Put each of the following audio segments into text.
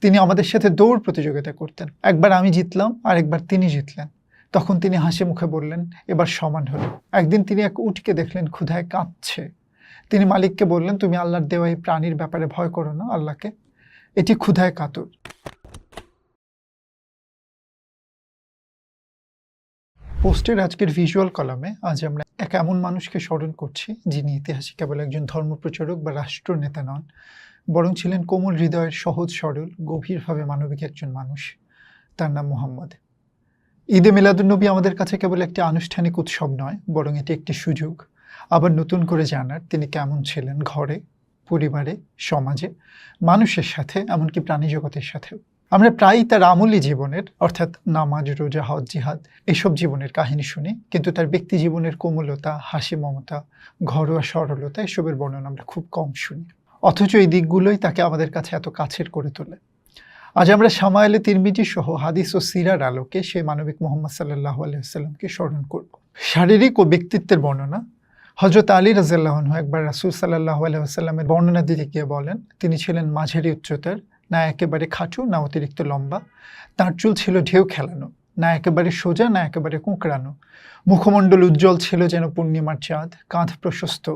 তিনি আমাদের সাথে দৌড় প্রতিযোগিতা করতেন। একবার আমি জিতলাম আর একবার তিনি জিতলেন। তখন তিনি হাসি মুখে বললেন, এবার সমান হলো। একদিন তিনি এক উটকে দেখলেন, ক্ষুধায় কাঁদছে তিনি মালিককে বললেন, তুমি আল্লাহর দেওয়া এই প্রাণীর ব্যাপারে ভয় করো না, আল্লাহকে। এটি ক্ষুধায় কাতর। পোস্টের আজকের ভিজুয়াল কলামে আজ আমরা এক এমন মানুষকে স্মরণ করছি, যিনি ইতিহাসে কেবল একজন ধর্মপ্রচারক বা রাষ্ট্রনেতা নন বরং ছিলেন কোমল হৃদয়ের সহজ সরল, গভীরভাবে মানবিক একজন মানুষ। তার নাম মোহাম্মদ। ঈদে মিলাদুন্নবী আমাদের কাছে কেবল একটি আনুষ্ঠানিক উৎসব নয়, বরং এটি একটি সুযোগ। আবার নতুন করে জানার তিনি কেমন ছিলেন ঘরে, পরিবারে, সমাজে, মানুষের সাথে, এমনকি প্রাণী জগতের সাথেও। আমরা প্রায়ই তার আমলি জীবনের, অর্থাৎ নামাজ, রোজা, হজ, জিহাদ, এসব জীবনের কাহিনী শুনি, কিন্তু তার ব্যক্তি জীবনের কোমলতা হাসি মমতা ঘরোয়া সরলতা, এসবের বর্ণনা আমরা খুব কম শুনি। অথচ এই দিকগুলোই তাকে আমাদের কাছে এত কাছের করে তোলে। আজ আমরা সামায়েলে তিরমিজি সহ হাদিস ও সিরার আলোকে সেই মানবিক মোহাম্মদ সাল্লাহ আলহিহাল্লামকে স্মরণ করব। শারীরিক ও ব্যক্তিত্বের বর্ণনা। হজরত আলী রাজাল্লাহন একবার রাসুল সাল্লাহ আলহামের বর্ণনা দিতে গিয়ে বলেন, তিনি ছিলেন মাঝারি উচ্চতার, না একেবারে খাঁচু, না অতিরিক্ত লম্বা। তার চুল ছিল ঢেউ খেলানো, না একেবারে সোজা, না একেবারে কুঁকড়ানো। মুখমণ্ডল উজ্জ্বল ছিল যেন পূর্ণিমার চাঁদ, কাঁধ প্রশস্ত।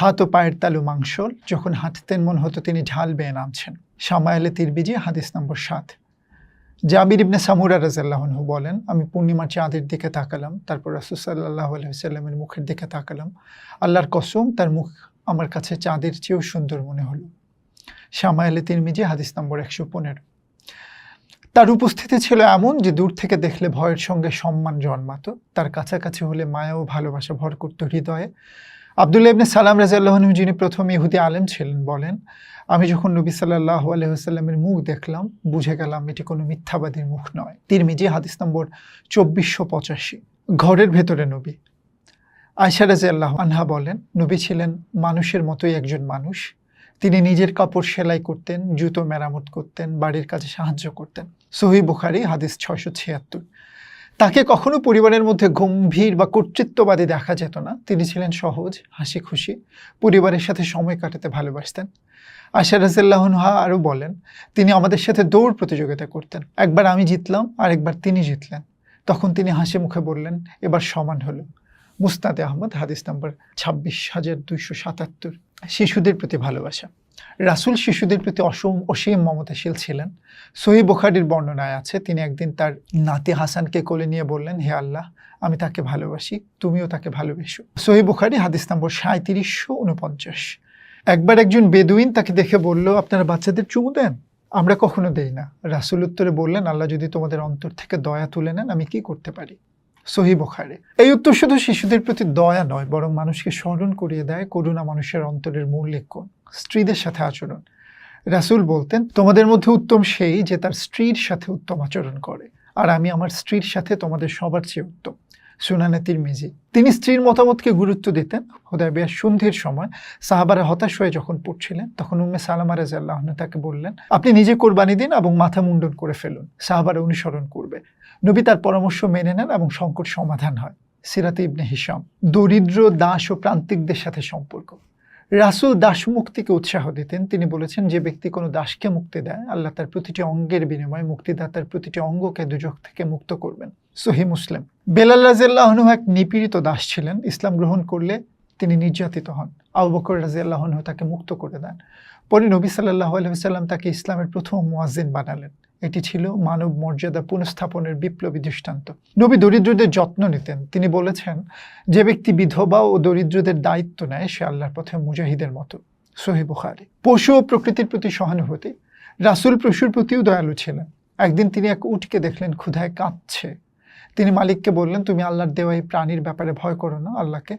হাত ও পায়ের তালু মাংসল, যখন হাঁটতেন মন হতো তিনি ঢাল বেয়ে নামছেন। সামায়েলে তিরবিজি হাদিস নম্বর সাত। জাবির ইবনে সামুরা রাজাল্লাহনহু বলেন, আমি পূর্ণিমার চাঁদের দিকে তাকালাম, তারপর রাসুল সাল্লাহ আলহিসাল্লামের মুখের দিকে তাকালাম। আল্লাহর কসম, তার মুখ আমার কাছে চাঁদের চেয়েও সুন্দর মনে হলো। সামায়েলে তিরমিজি, হাদিস নম্বর একশো পনেরো। তার উপস্থিতি ছিল এমন যে দূর থেকে দেখলে ভয়ের সঙ্গে সম্মান জন্মাতো। তার কাছাকাছি হলে মায়া ও ভালোবাসা ভর করত হৃদয়ে। আবদুল্লাহ ইবনে সালাম রাজাল্লাহনু যিনি প্রথম ইহুদি আলেম ছিলেন, বলেন, আমি যখন নবী সাল্লাহ আলহিহাস্লামের মুখ দেখলাম, বুঝে গেলাম এটি কোনো মিথ্যাবাদীর মুখ নয়। তিরমিজি, হাদিস নম্বর চব্বিশশো পঁচাশি। ঘরের ভেতরে নবী। আয়সা রাজা আল্লাহ আনহা বলেন, নবী ছিলেন মানুষের মতোই একজন মানুষ। তিনি নিজের কাপড় সেলাই করতেন, জুতো মেরামত করতেন, বাড়ির কাজে সাহায্য করতেন। সহি বুখারি, হাদিস ছয়শো ছিয়াত্তর। তাকে কখনো পরিবারের মধ্যে গম্ভীর বা কর্তৃত্ববাদী দেখা যেত না। তিনি ছিলেন সহজ হাসি খুশি পরিবারের সাথে সময় কাটাতে ভালোবাসতেন। আশা রাজিল্লাহনহা আরও বলেন, তিনি আমাদের সাথে দৌড় প্রতিযোগিতা করতেন। একবার আমি জিতলাম আর একবার তিনি জিতলেন। তখন তিনি হাসি মুখে বললেন, এবার সমান হলো। মুস্তাদে আহমদ, হাদিস নাম্বার ছাব্বিশ, হাজার দুইশো সাতাত্তর। শিশুদের প্রতি ভালোবাসা। রাসুল শিশুদের প্রতি অসম, অসীম মমতাশীল ছিলেন। সহি বুখারির বর্ণনায় আছে, তিনি একদিন তার নাতি হাসানকে কোলে নিয়ে বললেন, হে আল্লাহ, আমি তাকে ভালোবাসি, তুমিও তাকে ভালোবেসো। সহি বুখারি, হাদিস নম্বর সাঁত্রিশশো উনপঞ্চাশ। একবার একজন বেদুইন তাকে দেখে বলল, আপনারা বাচ্চাদের চুমু দেন? আমরা কখনো দেই না। রাসুল উত্তরে বললেন, আল্লাহ যদি তোমাদের অন্তর থেকে দয়া তুলে নেন, আমি কি করতে পারি? সহি বোখারে। এই উত্তর শুধু শিশুদের প্রতি দয়া নয়, বরং মানুষকে স্মরণ করিয়ে দেয় করুণা মানুষের অন্তরের মূল কোণ স্ত্রীদের সাথে আচরণ। রাসুল বলতেন, তোমাদের মধ্যে উত্তম সেই যে তার স্ত্রীর সাথে উত্তম আচরণ করে, আর আমি আমার স্ত্রীর সাথে তোমাদের সবার চেয়ে উত্তম। সুনানে তিরমিজি তিনি স্ত্রীর মতামতকে গুরুত্ব দিতেন। হোদায় বেশ সন্ধির সময় সাহাবারা হতাশ হয়ে যখন পড়ছিলেন, তখন উম্মে সালামা রাজাল্লাহ তাকে বললেন, আপনি নিজে কোরবানি দিন এবং মাথা মুন্ডন করে ফেলুন। সাহাবারা অনুসরণ করবে। নবী তার পরামর্শ মেনে নেন এবং সংকট সমাধান হয়। সিরাতে ইবনে হিসাম দরিদ্র, দাস ও প্রান্তিকদের সাথে সম্পর্ক। রাসুল দাস মুক্তিকে উৎসাহ দিতেন। তিনি বলেছেন, যে ব্যক্তি কোনো দাসকে মুক্তি দেয়, আল্লাহ তার প্রতিটি অঙ্গের বিনিময়ে মুক্তিদাতার প্রতিটি অঙ্গকে দুজক থেকে মুক্ত করবেন। সহি মুসলিম। বেলাল রাজিয়াল্লাহনু এক নিপীড়িত দাস ছিলেন। ইসলাম গ্রহণ করলে তিনি নির্যাতিত হন। আবু বকর রাজিয়াল্লাহনু তাকে মুক্ত করে দেন। পরে নবী সাল্লাহ আলহিসাল্লাম তাকে ইসলামের প্রথম মুয়াজ্জিন বানালেন। এটি ছিল মানব মর্যাদা পুনঃস্থাপনের বিপ্লবী দৃষ্টান্ত। নবী দরিদ্রদের যত্ন নিতেন। তিনি বলেছেন, যে ব্যক্তি বিধবা ও দরিদ্রদের দায়িত্ব নেয়, সে আল্লাহর পথে মুজাহিদের মতো। সহি বুখারি। পশু ও প্রকৃতির প্রতি সহানুভূতি। রাসুল পশুর প্রতিও দয়ালু ছিলেন। একদিন তিনি এক উটকে দেখলেন, ক্ষুধায় কাঁদছে তিনি মালিককে বললেন, তুমি আল্লাহর দেওয়া এই প্রাণীর ব্যাপারে ভয় করো না, আল্লাহকে।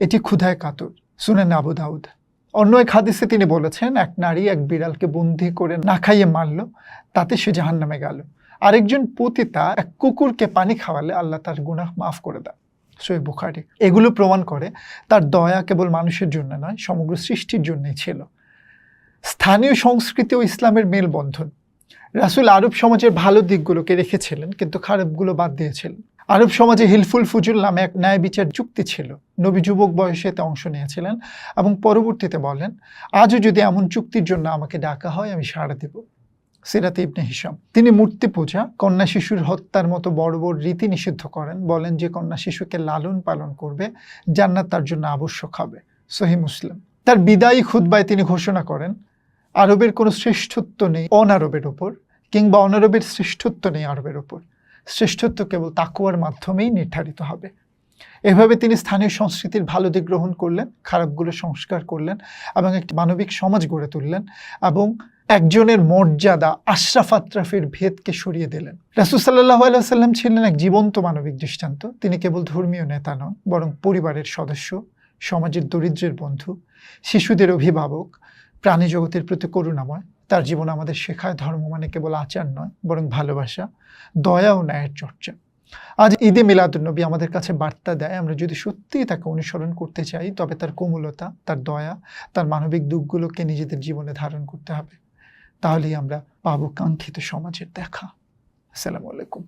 এটি ক্ষুধায় কাতর। শুনেন আবু দাউদ। অন্য এক হাদিসে তিনি বলেছেন, এক নারী এক বিড়ালকে বন্দি করে না খাইয়ে মারল, তাতে সে জাহান নামে গেল। আরেকজন পতিতা এক কুকুরকে পানি খাওয়ালে আল্লাহ তার গুনাহ মাফ করে দেয় সই বুখারি। এগুলো প্রমাণ করে তার দয়া কেবল মানুষের জন্য নয়, সমগ্র সৃষ্টির জন্যই ছিল। স্থানীয় সংস্কৃতি ও ইসলামের মেলবন্ধন। রাসুল আরব সমাজের ভালো দিকগুলোকে রেখেছিলেন, কিন্তু খারাপগুলো বাদ দিয়েছিলেন। আরব সমাজে হিলফুল ফুজুল নামে এক ন্যায় বিচার যুক্তি ছিল। নবী যুবক বয়সে এতে অংশ নিয়েছিলেন এবং পরবর্তীতে বলেন, আজও যদি এমন চুক্তির জন্য আমাকে ডাকা হয়, আমি সাড়া দেব। সিরাতে ইবনে হিসাম তিনি মূর্তি পূজা, কন্যা শিশুর হত্যার মতো বড় বড় রীতি নিষিদ্ধ করেন। বলেন যে কন্যা শিশুকে লালন পালন করবে, জান্নাত তার জন্য আবশ্যক হবে। সহি মুসলিম। তার বিদায়ী খুদ্বায় তিনি ঘোষণা করেন আরবের কোনো শ্রেষ্ঠত্ব নেই, অনারবের ওপর, কিংবা অনারবের শ্রেষ্ঠত্ব নেই আরবের ওপর। শ্রেষ্ঠত্ব কেবল তাকুয়ার মাধ্যমেই নির্ধারিত হবে। এভাবে তিনি স্থানীয় সংস্কৃতির ভালো দিক গ্রহণ করলেন খারাপগুলো সংস্কার করলেন, এবং একটি মানবিক সমাজ গড়ে তুললেন, এবং একজনের মর্যাদা আশরাফ আত্রাফের ভেদকে সরিয়ে দিলেন। রাসুসাল্লাহ আলাইসাল্লাম ছিলেন এক জীবন্ত মানবিক দৃষ্টান্ত। তিনি কেবল ধর্মীয় নেতা নন, বরং পরিবারের সদস্য, সমাজের দরিদ্রের বন্ধু, শিশুদের অভিভাবক প্রাণী জগতের প্রতি করুণাময়। তার জীবন আমাদের শেখায়, ধর্ম মানে কেবল আচার নয়, বরং ভালোবাসা, দয়া ও ন্যায়ের চর্চা। আজ ঈদে মিলাদুন্নবী আমাদের কাছে বার্তা দেয়, আমরা যদি সত্যিই তাকে অনুসরণ করতে চাই, তবে তার কোমলতা, তার দয়া, তার মানবিক দিকগুলোকে নিজেদের জীবনে ধারণ করতে হবে। তাহলেই আমরা পাবো কাঙ্ক্ষিত সমাজের দেখা। আসসালামু আলাইকুম।